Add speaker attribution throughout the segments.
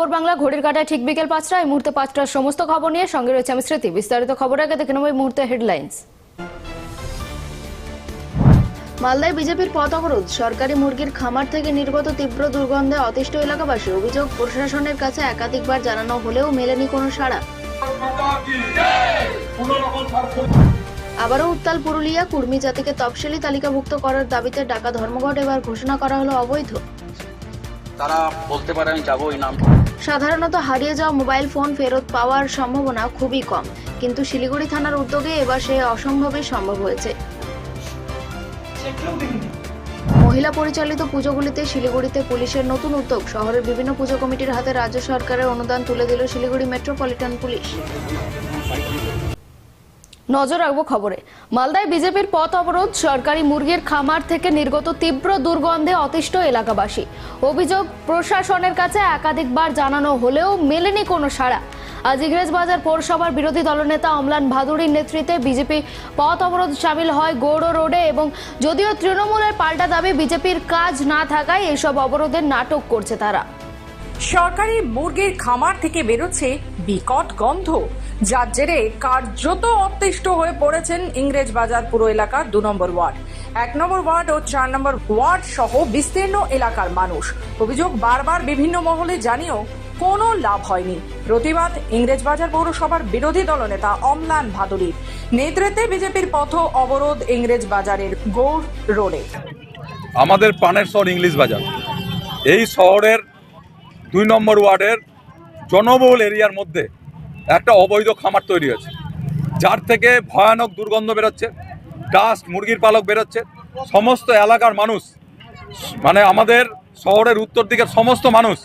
Speaker 1: খবর বাংলা ঘড়ির কাটায় ঠিক বিকেল পাঁচটা এই মুহূর্তে পাঁচটার সমস্ত খবর নিয়ে সঙ্গে রয়েছে আমি স্মৃতি। বিস্তারিত খবর আগে দেখে নেব এই মুহূর্তে হেডলাইন্স। মালদায় বিজেপির পথ অবরোধ। সরকারি মুরগির খামার থেকে নির্গত তীব্র দুর্গন্ধে অতিষ্ঠ এলাকাবাসী। অভিযোগ প্রশাসনের কাছে একাধিকবার জানানো হলেও মেলেনি কোনো সাড়া। আবারও উত্তাল পুরুলিয়া কুর্মী জাতিকে তফসিলি তালিকাভুক্ত করার দাবিতে ডাকা ধর্মঘট এবার ঘোষণা করা হলো অবৈধ।
Speaker 2: তারা বলতে পারে আমি যাব ওই নাম
Speaker 1: সাধারণত হারিয়ে যাওয়া মোবাইল ফোন ফেরত পাওয়ার সম্ভাবনা খুবই কম। কিন্তু শিলিগুড়ি থানার উদ্যোগে এবার সে অসম্ভবই সম্ভব হয়েছে। মহিলা পরিচালিত পুজোগুলিতে শিলিগুড়িতে পুলিশের নতুন উদ্যোগ। শহরের বিভিন্ন পুজো কমিটির হাতে রাজ্য সরকারের অনুদান তুলে দিল শিলিগুড়ি মেট্রোপলিটন পুলিশ। নজর রাখব খবরে। মালদায় বিজেপির পথ অবরোধ, সরকারি মুরগির খামার থেকে নির্গত তীব্র দুর্গন্ধে অতিষ্ঠ এলাকাবাসী। অভিযোগ, প্রশাসনের কাছে একাধিকবার জানানো হলেও মেলেনি কোনো সাড়া। আজ ইংরেজবাজার পৌরসভার বিরোধী দলনেতা অমলান ভাদুড়ির নেতৃত্বে বিজেপি পথ অবরোধ সামিল হয় গৌড় রোডে এবং যদিও তৃণমূলের পাল্টা দাবি বিজেপির কাজ না থাকায় এসব অবরোধের নাটক করছে তারা।
Speaker 3: সরকারি মুরগির খামার থেকে বেরোচ্ছে বিকট গন্ধ। যার জেরে কার্যত অতিষ্ঠ হয়ে পড়েছেন ইংরেজ বাজার পুরো এলাকার দু নম্বর ওয়ার্ড। এক নম্বর ওয়ার্ড ও চার নম্বর ওয়ার্ড সহ বিস্তীর্ণ এলাকার মানুষ। অভিযোগ বারবার বিভিন্ন মহলে জানিয়েও কোনো লাভ হয়নি। প্রতিবাদ ইংরেজবাজার পৌরসভার বিরোধী দলনেতা অমলান ভাদুরীর নেতৃত্বে বিজেপির পথ অবরোধ ইংরেজ বাজারের গৌড় রোডে।
Speaker 4: আমাদের পানের শহর ইংলিশ বাজার। এই শহরের দুই নম্বর ওয়ার্ডের জনবহুল এরিয়ার মধ্যে একটা অবৈধ খামার তৈরি হয়েছে। যার থেকে ভয়ানক দুর্গন্ধ বেরোচ্ছে, ডাস্ট, মুরগির পালক বেরোচ্ছে। সমস্ত এলাকার মানুষ মানে আমাদের শহরের উত্তর দিকের সমস্ত মানুষ,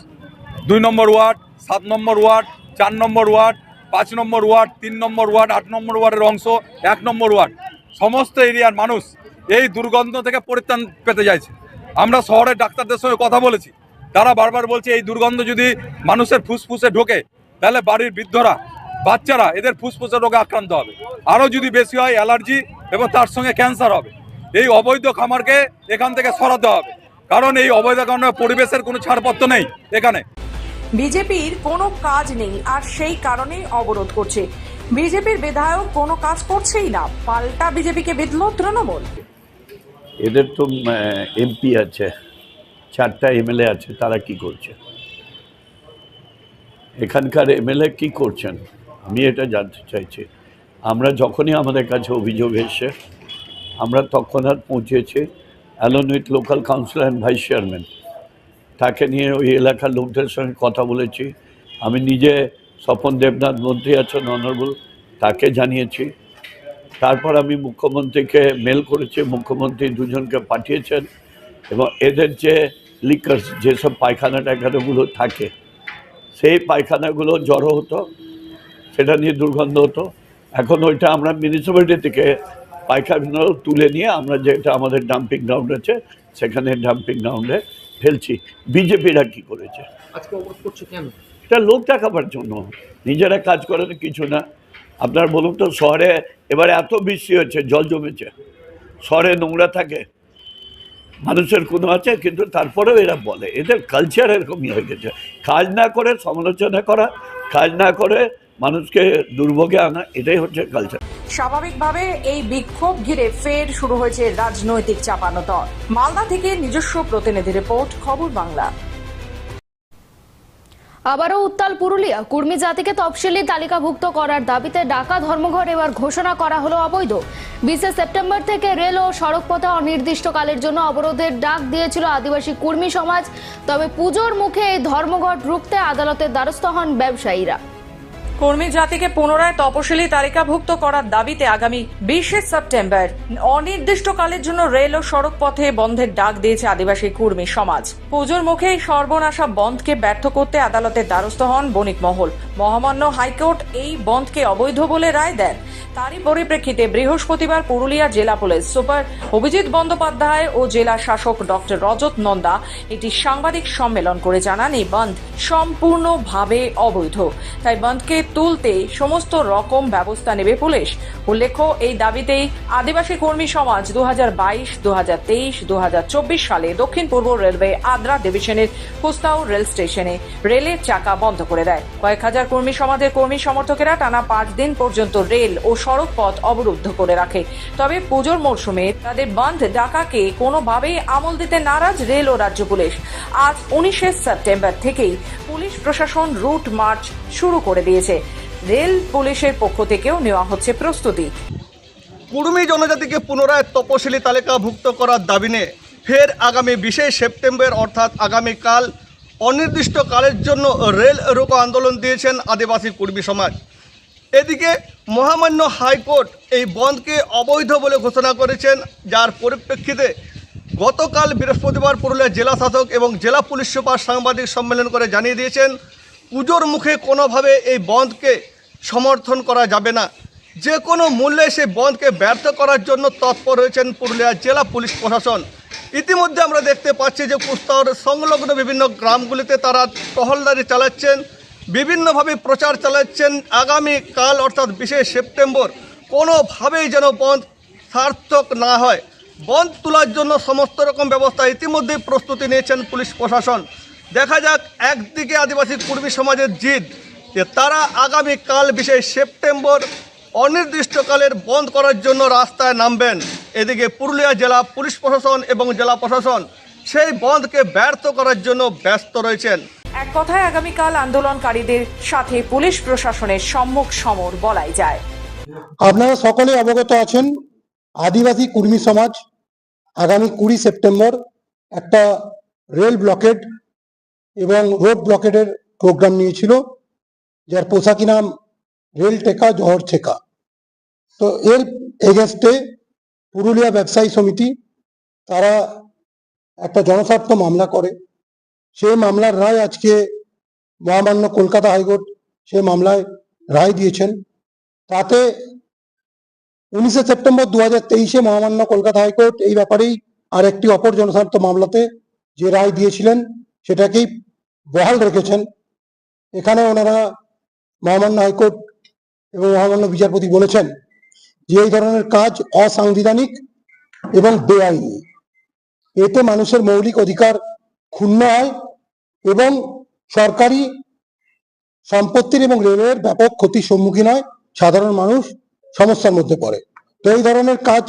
Speaker 4: দুই নম্বর ওয়ার্ড, সাত নম্বর ওয়ার্ড, চার নম্বর ওয়ার্ড, পাঁচ নম্বর ওয়ার্ড, তিন নম্বর ওয়ার্ড, আট নম্বর ওয়ার্ডের অংশ, এক নম্বর ওয়ার্ড। সমস্ত এরিয়ার মানুষ এই দুর্গন্ধ থেকে পরিত্রাণ পেতে চাইছে। আমরা শহরের ডাক্তারদের সঙ্গে কথা বলেছি। তারা বারবার বলছে, এই দুর্গন্ধ যদি মানুষের ফুসফুসে ঢোকে, তাহলে বাড়ির বৃদ্ধরা বাচ্চারা এদের ফুসফুসে রোগে আক্রান্ত হবে। আরও যদি বেশি হয় অ্যালার্জি এবং তার সঙ্গে ক্যান্সার হবে। এই অবৈধ খামারকে এখান থেকে সরাতে হবে। কারণ এই অবৈধ কারণে পরিবেশের কোনো ছাড়পত্র নেই এখানে।
Speaker 3: বিজেপির কোনো কাজ নেই আর সেই কারণেই অবরোধ করছে। বিজেপির বিধায়ক কোনো কাজ করছেই না। পাল্টা বিজেপিকে বিধল তৃণমূল।
Speaker 5: এদের তো এমপি আছে। চারটা এমএলএ আছে তারা কি করছে? এখানকার এমএলএ কি করছেন? আমি এটা জানতে চাইছি। আমরা যখনই আমাদের কাছে অভিযোগ এসে, আমরা তৎক্ষণাৎ পৌঁছেছি along with local councillor and vice chairman. তাকে নিয়ে ওই এলাকার লোকদের সঙ্গে কথা বলেছি। আমি নিজে স্বপন দেবনাথ মন্ত্রী আছেন, অনারেবল, তাকে জানিয়েছি। তারপর আমি মুখ্যমন্ত্রীকে মেল করেছি, মুখ্যমন্ত্রী দুজনকে পাঠিয়েছেন এবং এদের যে লিকার্স যেসব পায়খানা টায়খানাগুলো থাকে, সেই পায়খানাগুলো জড়ো হতো। সেটা নিয়ে দুর্গন্ধ হতো। এখন ওইটা আমরা মিউনিসিপ্যালিটি থেকে পায়খানা তুলে নিয়ে আমরা যেটা আমাদের ডাম্পিং গ্রাউন্ড আছে সেখানে ডাম্পিং গ্রাউন্ডে ফেলছি। বিজেপিরা কি করেছে?
Speaker 2: আজকে অবরোধ করছ কেন?
Speaker 5: এটা লোক দেখাবার জন্য। নিজেরা কাজ করেন কিছু না। আপনার বলুন তো শহরে এবারে এত বৃষ্টি হচ্ছে জল জমেছে। শহরে নোংরা থাকে। মানুষের কোনো আছে কিন্তু তারপরেও এরা বলে। এদের কালচার এরকমই হয়ে গেছে। কাজ না করে সমালোচনা করা। কাজ না করে মানুষকে দুর্ভোগে আনা এটাই হচ্ছে কালচার
Speaker 3: স্বাভাবিকভাবে এই বিক্ষোভ ঘিরে ফের শুরু হয়েছে রাজনৈতিক চাপানোতর। মালদা থেকে নিজস্ব প্রতিনিধি রিপোর্ট খবর বাংলা।
Speaker 1: আবারও উত্তাল পুরুলিয়া। কুর্মী জাতিকে তফসিলি তালিকাভুক্ত করার দাবিতে ডাকা ধর্মঘট এবার ঘোষণা করা হলো অবৈধ। বিশে সেপ্টেম্বর থেকে রেল ও সড়কপথে অনির্দিষ্টকালের জন্য অবরোধের ডাক দিয়েছিল আদিবাসী কুর্মী সমাজ। তবে পুজোর মুখে এই ধর্মঘট রুখতে আদালতের দ্বারস্থ হন ব্যবসায়ীরা।
Speaker 3: কর্মী জাতিকে পুনরায় তপশিলি তালিকাভুক্ত করার দাবিতে আগামী বিশে সেপ্টেম্বর অনির্দিষ্টকালের জন্য রেল ও সড়ক পথে বন্ধের ডাক দিয়েছে আদিবাসী কর্মী সমাজ। পুজোর মুখে সর্বনাশা বন্ধকে ব্যর্থ করতে আদালতের দ্বারস্থ হন বণিক মহল। মহামান্য হাইকোর্ট এই বন্ধকে অবৈধ বলে রায় দেন। তারই পরিপ্রেক্ষিতে বৃহস্পতিবার পুরুলিয়া জেলা পুলিশ সুপার অভিজিৎ বন্দ্যোপাধ্যায় ও জেলা শাসক ডক্টর রজত নন্দা একটি সাংবাদিক সম্মেলন করে জানান, এই বন্ধ সম্পূর্ণভাবে অবৈধ। তাই বন্ধকে তুলতে সমস্ত রকম ব্যবস্থা নেবে পুলিশ। উল্লেখ্য, এই দাবিতেই আদিবাসী কর্মী সমাজ দু হাজার বাইশ দু হাজার তেইশ দু হাজার চব্বিশ সালে দক্ষিণ পূর্ব রেলওয়ে আদ্রা ডিভিশনের কুস্তাও রেল স্টেশনে রেলের চাকা বন্ধ করে দেয়। কয়েক হাজার কর্মী সমাজের কর্মী সমর্থকেরা টানা পাঁচ দিন পর্যন্ত রেল ও সড়ক পথ অবরুদ্ধ করে রাখে। তবে পুজোর মরশুমে তাদের বন্ধ ডাকাকে কোনোভাবেই আমল দিতে নারাজ রেল ও রাজ্য পুলিশ। আজ উনিশে সেপ্টেম্বর থেকেই পুলিশ প্রশাসন রুট মার্চ শুরু করে দিয়েছে। রেল পুলিশের পক্ষ থেকেও নেওয়া হচ্ছে প্রস্তুতি।
Speaker 6: কুর্মী জনজাতিকে পুনরায় তপশিলি তালিকাভুক্ত করার দাবি নিয়ে ফের আগামী বিশে সেপ্টেম্বর, অর্থাৎ আগামীকাল, অনির্দিষ্টকালের জন্য রেল রোকো আন্দোলন দিয়েছেন আদিবাসী কর্মী সমাজ। এদিকে মহামান্য হাইকোর্ট এই বন্ধকে অবৈধ বলে ঘোষণা করেছেন, যার পরিপ্রেক্ষিতে গতকাল বৃহস্পতিবার পুরুলিয়া জেলা শাসক এবং জেলা পুলিশ সুপার সাংবাদিক সম্মেলন করে জানিয়ে দিয়েছেন, পুজোর মুখে কোনোভাবে এই বন্ধকে সমর্থন করা যাবে না। যে কোনো মূল্যে সেই বন্ধকে ব্যর্থ করার জন্য তৎপর হয়েছেন পুরুলিয়া জেলা পুলিশ প্রশাসন। ইতিমধ্যে আমরা দেখতে পাচ্ছি যে কুস্তার সংলগ্ন বিভিন্ন গ্রামগুলিতে তারা টহলদারি চালাচ্ছেন। বিভিন্নভাবে প্রচার চালাচ্ছেন আগামী কাল, অর্থাৎ বিশে সেপ্টেম্বর। কোনোভাবেই যেন বন্ধ, সার্থক না হয়। বন্ধ তোলার জন্য সমস্ত রকম ব্যবস্থা ইতিমধ্যেই প্রস্তুতি নিয়েছেন পুলিশ প্রশাসন। দেখা যাক, একদিকে আদিবাসী কর্মী সমাজের জিদ, যে তারা আগামী কাল বিশে সেপ্টেম্বর, অনির্দিষ্টকালের বন্ধ করার জন্য রাস্তায় নামবেন। এদিকে পুরুলিয়া জেলা পুলিশ প্রশাসন এবং জেলা প্রশাসন সেই বন্ধকে ব্যর্থ করার জন্য ব্যস্ত রয়েছেন।
Speaker 3: এক কথায় আগামীকাল আন্দোলনকারীদের সাথে পুলিশ প্রশাসনের সম্মুখ সমর বলাই যায়।
Speaker 7: আপনারা সকলে অবগত আছেন, আদিবাসী কুর্মী সমাজ আগামী কুড়ি সেপ্টেম্বর একটা রেল ব্লকেড এবং রোড ব্লকেডের প্রোগ্রাম নিয়েছিল, যার পোশাকি নাম রেল টেকা, জহর ছেকা। তো এর এগেনস্টে পুরুলিয়া ব্যবসায়ী সমিতি, তারা একটা জনস্বার্থ মামলা করে। সেই মামলার রায় আজকে মহামান্য কলকাতা হাইকোর্ট সেই মামলায় রায় দিয়েছেন। তাতে উনিশে সেপ্টেম্বর দু হাজার তেইশে মহামান্য কলকাতা হাইকোর্ট এই ব্যাপারেই আর একটি অপর জনস্বার্থ মামলাতে যে রায় দিয়েছিলেন সেটাকেই বহাল রেখেছেন। এখানে ওনারা মহামান্য হাইকোর্ট এবং মহামান্য বিচারপতি বলেছেন যে এই ধরনের কাজ অসাংবিধানিক এবং বেআইনি। এতে মানুষের মৌলিক অধিকার ক্ষুণ্ণ হয় এবং সরকারি সম্পত্তির এবং রেলের ব্যাপক ক্ষতির সম্মুখীন হয় সাধারণ মানুষ সমস্যার মধ্যে পড়ে। তো এই ধরনের কাজ,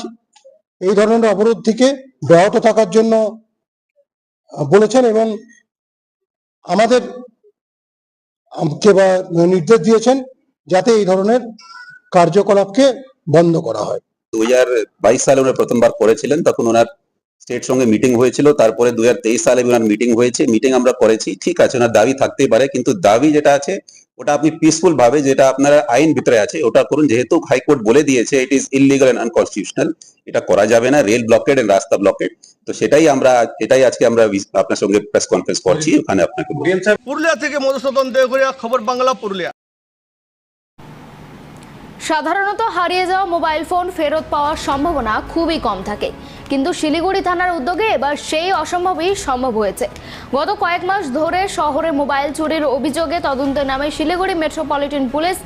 Speaker 7: এই ধরনের অবরোধ থেকে ব্যাহত থাকার জন্য বলেছেন এবং আমাদের বা নির্দেশ দিয়েছেন যাতে এই ধরনের কার্যকলাপকে বন্ধ করা হয়।
Speaker 8: দু হাজার বাইশ সালে উনি প্রথমবার করেছিলেন, তখন ওনার স্টেট সঙ্গে মিটিং হয়েছিল তারপরে দু হাজার তেইশ সালে ওনার মিটিং হয়েছে মিটিং আমরা করেছি ঠিক আছে ওনার দাবি থাকতেই পারে কিন্তু দাবি যেটা আছে ওটা আপনি পিসফুল ভাবে যেটা আপনার আইন ভিতরে আছে ওটা করুন যেহেতু হাইকোর্ট বলে দিয়েছে it is illegal and unconstitutional এটা করা যাবে না রেল ব্লকেড এন্ড রাস্তা ব্লকেড তো সেটাই আমরা এটাই আজকে আমরা আপনার সঙ্গে প্রেস কনফারেন্স করছি ওখানে আপনাকে
Speaker 6: পুরুলিয়া থেকে মধুসূদন দেহগড়িয়া খবর বাংলা পুরুলিয়া।
Speaker 1: সাধারণত হারিয়ে যাওয়া মোবাইল ফোন ফেরত পাওয়ার সম্ভাবনা খুবই কম থাকে। কিন্তু শিলিগুড়ি থানার উদ্যোগে এবার সেই অসম্ভবই সম্ভব হয়েছে। গত কয়েক মাস ধরে শহরে মোবাইল চুরির অভিযোগে তদন্তে নামে শিলিগুড়ি মেট্রোপলিটন পুলিশ।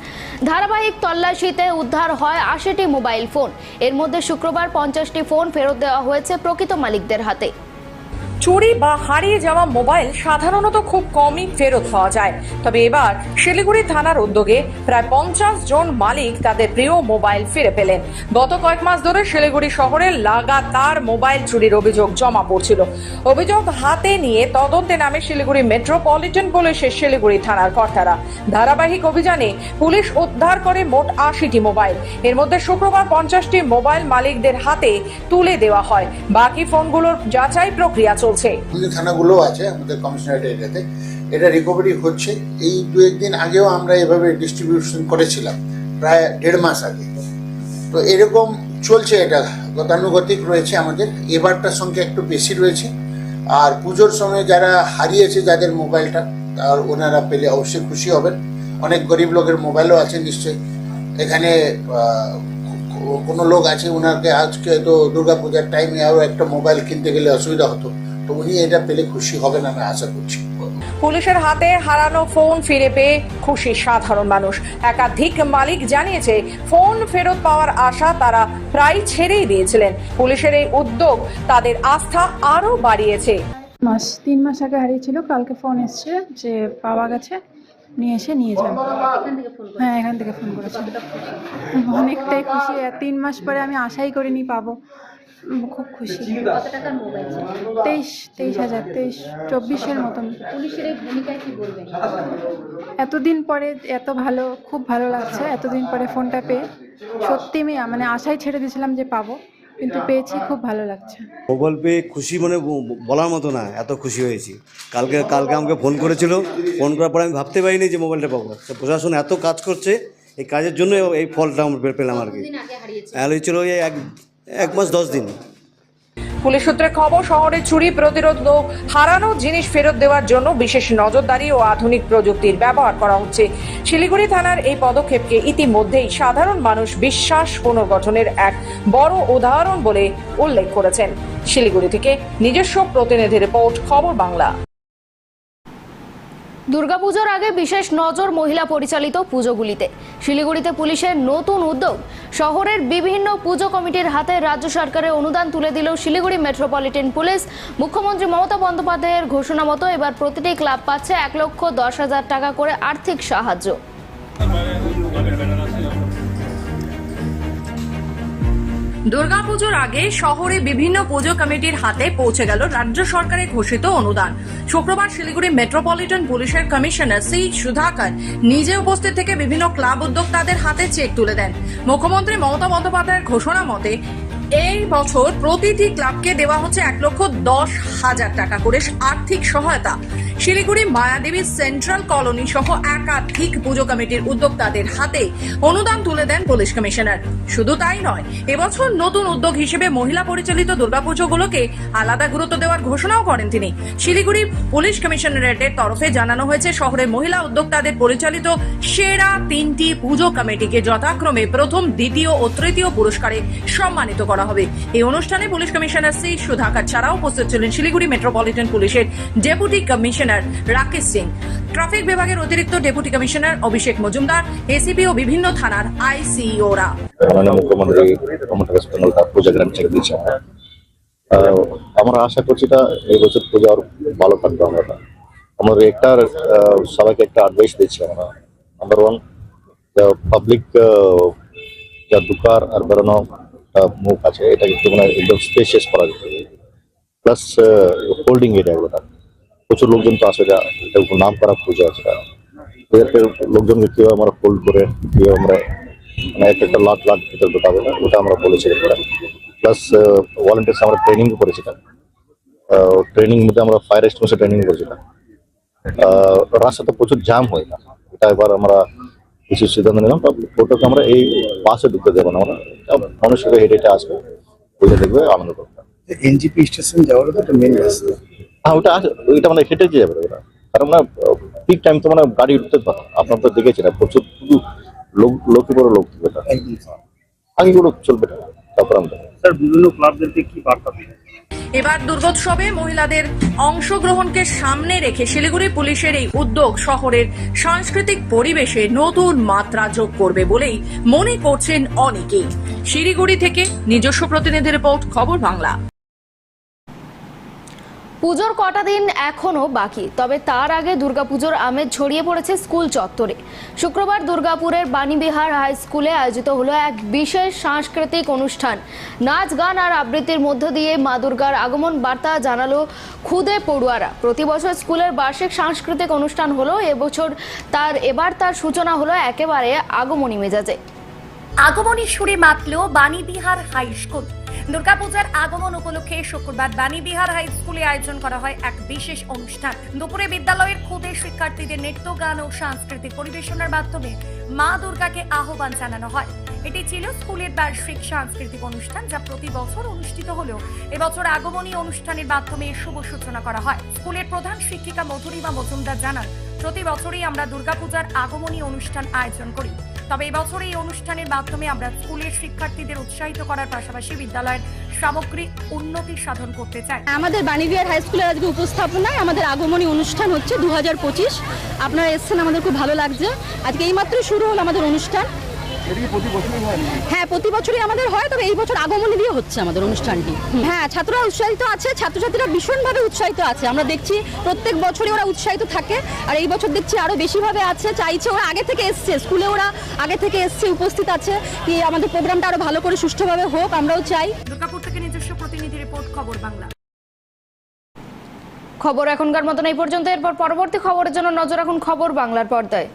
Speaker 1: ধারাবাহিক তল্লাশিতে উদ্ধার হয় আশিটি মোবাইল ফোন। এর মধ্যে শুক্রবার পঞ্চাশটি ফোন ফেরত দেওয়া হয়েছে প্রকৃত মালিকদের হাতে।
Speaker 3: চুরি বা হারিয়ে যাওয়া মোবাইল সাধারণত খুব কমই ফেরত পাওয়া যায়। তবে এবার শিলিগুড়ি থানার উদ্যোগে প্রায় পঞ্চাশ জন মালিক তাদের প্রিয় মোবাইল ফিরে পেলেন। গত কয়েক মাস ধরে শিলিগুড়ি শহরে লাগাতার মোবাইল চুরির অভিযোগ জমা পড়ছিল। অভিযোগ হাতে নিয়ে তদন্তে নামে শিলিগুড়ি মেট্রোপলিটন পুলিশের শিলিগুড়ি থানার কর্তারা। ধারাবাহিক অভিযানে পুলিশ উদ্ধার করে মোট আশিটি মোবাইল। এর মধ্যে শুক্রবার পঞ্চাশটি মোবাইল মালিকদের হাতে তুলে দেওয়া হয়। বাকি ফোনগুলোর যাচাই প্রক্রিয়া চলছে।
Speaker 9: আমাদের থানাগুলো আছে, আমাদের কমিশনারেট এরিয়াতে। এটা রিকভারি হচ্ছে। এই দু একদিন আগেও আমরা এভাবে ডিস্ট্রিবিউশন করেছিলাম, প্রায় দেড় মাস আগে। তো এরকম চলছে এটা, গতানুগতিক রয়েছে আমাদের। এবারটার সংখ্যা একটু বেশি রয়েছে। আর পুজোর সময় যারা হারিয়েছে যাদের মোবাইলটা, তার ওনারা পেলে অবশ্যই খুশি হবেন। অনেক গরিব লোকের মোবাইলও আছে নিশ্চয়ই। এখানে কোনো লোক আছে, ওনাকে আজকে তো দুর্গাপূজার টাইমে আরও একটা মোবাইল কিনতে গেলে অসুবিধা হতো। উনি এটা পেলে খুশি হবেন আমি আশা করছি।
Speaker 3: পুলিশের হাতে হারানো ফোন ফিরে পেয়ে খুশি সাধারণ মানুষ। একাধিক মালিক জানিয়েছে ফোন ফেরত পাওয়ার আশা তারা প্রায় ছেড়েই দিয়েছিলেন। পুলিশের এই উদ্যোগ তাদের আস্থা আরও বাড়িয়েছে।
Speaker 10: মাস তিন মাস আগে হারিয়েছিল কালকে ফোন এসছে যে পাওয়া গেছে নিয়ে এসে নিয়ে যান। হ্যাঁ এখান থেকে ফোন করেছে। অনেকটাই খুশি। তিন মাস পরে আমি আশাই করিনি পাবো। খুব খুশি। তেইশ তেইশ হাজার তেইশ চব্বিশের মতন।
Speaker 1: পুলিশের এই ভূমিকায় কি বলবেন?
Speaker 10: এতদিন পরে এত ভালো খুব ভালো লাগছে। এতদিন পরে ফোনটা পেয়ে। সত্যি আমি মানে আশাই ছেড়ে দিয়েছিলাম যে পাবো কিন্তু পেয়েছি খুব ভালো লাগছে।
Speaker 11: মোবাইল পেয়ে খুশি মানে বলার মতো না এত খুশি হয়েছি। কালকে কালকে আমাকে ফোন করেছিল। ফোন করার পরে আমি ভাবতে পারিনি যে মোবাইলটা পাবো। প্রশাসন এত কাজ করছে এই কাজের জন্য এই ফলটা আমরা পেলাম আর কি। এই এক এক মাস দশ দিন।
Speaker 3: পুলিশ সূত্রে খবর, শহরে চুরি, প্রতিরোধ ও হারানো জিনিস ফেরত দেওয়ার জন্য বিশেষ নজরদারি ও আধুনিক প্রযুক্তির ব্যবহার করা হচ্ছে। শিলিগুড়ি থানার এই পদক্ষেপকে ইতিমধ্যেই সাধারণ মানুষ বিশ্বাস পুনর্গঠনের এক বড় উদাহরণ বলে উল্লেখ করেছেন। শিলিগুড়ি থেকে নিজস্ব প্রতিনিধি রিপোর্ট, খবর বাংলা।
Speaker 1: দুর্গাপুজোর আগে বিশেষ নজর মহিলা পরিচালিত পুজোগুলিতে। শিলিগুড়িতে পুলিশের নতুন উদ্যোগ। শহরের বিভিন্ন পুজো কমিটির হাতে রাজ্য সরকারের অনুদান তুলে দিল শিলিগুড়ি মেট্রোপলিটন পুলিশ। মুখ্যমন্ত্রী মমতা বন্দ্যোপাধ্যায়ের ঘোষণা মতো এবার প্রতিটি ক্লাব পাচ্ছে এক লক্ষ দশ হাজার টাকা করে আর্থিক সাহায্য।
Speaker 3: দুর্গাপুজোর আগে শহরে বিভিন্ন পুজো কমিটির হাতে পৌঁছে গেল রাজ্য সরকারের ঘোষিত অনুদান। শুক্রবার শিলিগুড়ি মেট্রোপলিটন পুলিশের কমিশনার সি সুধাকর নিজে উপস্থিত থেকে বিভিন্ন ক্লাব উদ্যোক্তাদের হাতে চেক তুলে দেন। মুখ্যমন্ত্রী মমতা বন্দ্যোপাধ্যায়ের ঘোষণা মতে, এই বছর প্রতিটি ক্লাবকে দেওয়া হচ্ছে এক লক্ষ দশ হাজার টাকা করে আর্থিক সহায়তা। শিলিগুড়ি মায়াদেবী সেন্ট্রাল কলোনি সহ একাধিক পুজো কমিটির উদ্যোক্তাদের হাতে অনুদান তুলে দেন পুলিশ কমিশনার। শুধু তাই নয়, এবছর নতুন উদ্যোগ হিসেবে মহিলা পরিচালিত দুর্গাপুজোগুলোকে আলাদা গুরুত্ব দেওয়ার ঘোষণাও করেন তিনি। শিলিগুড়ি পুলিশ কমিশনারেটের তরফে জানানো হয়েছে, শহরের মহিলা উদ্যোক্তাদের পরিচালিত সেরা তিনটি পুজো কমিটিকে যথাক্রমে প্রথম, দ্বিতীয় ও তৃতীয় পুরস্কারে সম্মানিত করা হবে। এই অনুষ্ঠানে পুলিশ কমিশনার সি সুধাকর ছাড়াও উপস্থিত ছিলেন শিলিগুড়ি মেট্রোপলিটন পুলিশের deputy commissioner Rakesh Singh, traffic বিভাগের অতিরিক্ত deputy commissioner Abhishek Majumdar, ACP ও বিভিন্ন থানার আইসিওরা
Speaker 12: আমরা আশা করছি এটা এই বছর পূজা আরও ভালো কাটবে আমরা আমাদের একটা সবাইকে একটা অ্যাডভাইস দিচ্ছি আমরা। নাম্বার ওয়ান পাবলিক যা দোকান আর বেরোনো মুখ আছে, এটা একটু মানে একদম স্পেসিয়াস করা যেতে প্লাস হোল্ডিং এরিয়াগুলো প্রচুর লোকজন তো আসে যা এটা নাম করা পূজা আছে। এদেরকে লোকজনকে কীভাবে আমরা হোল্ড করে কীভাবে আমরা মানে এক একটা লাখ লাখ ভিতরে ঢোকাবে না ওটা আমরা বলেছি প্লাস ভলেন্টিয়ার্স আমরা ট্রেনিং করেছিলাম ট্রেনিং মধ্যে আমরা ফায়ার এস্টিমেশন ট্রেনিং করেছিলাম আহ, রাস্তাতে প্রচুর জ্যাম হয় না। এটা এবার আমরা কিছু সিদ্ধান্ত নিলাম ফটোকে আমরা এই পাশে ঢুকতে দেবো না আমরা। মানুষের হেঁটে হেঁটে আসবে। ওইটা দেখবে আনন্দ করবে।
Speaker 11: এনজিপি স্টেশন যাওয়ার তো একটা মেন রাস্তা।
Speaker 12: হ্যাঁ ওটা ওইটা মানে হেঁটে যাবে ওটা কারণ না পিক টাইম তো মানে গাড়ি উঠতে পারো আপনার তো দেখেছেন প্রচুর শুধু লোক লোকে বড় লোক থাকবে না আগে গুলো চলবে না। তারপর আমরা
Speaker 11: স্যার বিভিন্ন ক্লাবদেরকে কি বার্তা
Speaker 3: এবার দুর্গোৎসবে মহিলাদের অংশগ্রহণকে সামনে রেখে শিলিগুড়ি পুলিশের এই উদ্যোগ শহরের সাংস্কৃতিক পরিবেশে নতুন মাত্রা যোগ করবে বলেই মনে করছেন অনেকেই। শিলিগুড়ি থেকে নিজস্ব প্রতিনিধি রিপোর্ট খবর বাংলা।
Speaker 1: পুজোর কটা দিন এখনও বাকি, তবে তার আগে দুর্গাপুজোর আমেজ ছড়িয়ে পড়েছে স্কুল চত্বরে। শুক্রবার দুর্গাপুরের বাণীবিহার হাই স্কুলে আয়োজিত হলো এক বিশেষ সাংস্কৃতিক অনুষ্ঠান। নাচ, গান আর আবৃত্তির মধ্য দিয়ে মা দুর্গার আগমন বার্তা জানালো খুদে পড়ুয়ারা। প্রতি বছর স্কুলের বার্ষিক সাংস্কৃতিক অনুষ্ঠান হলো, এবছর তার, এবার তার সূচনা হলো একেবারে আগমনী মেজাজে।
Speaker 13: আগমনী সুরে মাতল বাণীবিহার হাই স্কুল। দুর্গাপূজার আগমন উপলক্ষে শুক্রবার বাণীবিহার হাই স্কুলে আয়োজন করা হয় এক বিশেষ অনুষ্ঠান। দুপুরে বিদ্যালয়ের খুদে শিক্ষার্থীদের নৃত্য, গান ও সাংস্কৃতিক পরিবেশনার মাধ্যমে মা দুর্গাকে আহ্বান জানানো হয়। এটি ছিল স্কুলের বার্ষিক সাংস্কৃতিক অনুষ্ঠান যা প্রতি বছর অনুষ্ঠিত হলেও এবছর আগমনী অনুষ্ঠানের মাধ্যমে শুভ সূচনা করা হয়। স্কুলের প্রধান শিক্ষিকা মধুরিমা মজুমদার জানান, প্রতি বছরই আমরা দুর্গাপূজার আগমনী অনুষ্ঠান আয়োজন করি। তবে এবছর এই অনুষ্ঠানের মাধ্যমে আমরা স্কুলের শিক্ষার্থীদের উৎসাহিত করার পাশাপাশি বিদ্যালয়ের সামগ্রিক উন্নতি সাধন করতে চাই।
Speaker 14: আমাদের বাণীবিহার হাই স্কুলের আজকে উপস্থাপনায় আমাদের আগমনী অনুষ্ঠান হচ্ছে দু হাজার পঁচিশ। আপনারা এসছেন, আমাদের খুব ভালো লাগছে। আজকে এইমাত্র শুরু হলো আমাদের অনুষ্ঠান। হ্যাঁ প্রতি বছরই আমাদের হয় তবে এই বছর আগমনী দিয়ে হচ্ছে আমাদের অনুষ্ঠানটি। হ্যাঁ ছাত্ররা উৎসাহিত আছে ছাত্রছাত্রীরা ভীষণভাবে উৎসাহিত আছে। আমরা দেখছি প্রত্যেক বছরই ওরা উৎসাহিত থাকে আর এই বছর দেখছি আরও বেশিভাবে আছে। চাইছে ওরা আগে থেকে এসছে স্কুলে ওরা আগে থেকে এসছে উপস্থিত আছে কি আমাদের প্রোগ্রামটা আরও ভালো করে সুষ্ঠুভাবে হোক আমরাও চাই।
Speaker 13: দুর্গাপুর থেকে নিজস্ব প্রতিনিধি রিপোর্ট খবর বাংলা।
Speaker 1: খবর এখনকার মতন এই পর্যন্ত এরপর পরবর্তী খবরের জন্য নজর রাখুন খবর বাংলার পর্দায়।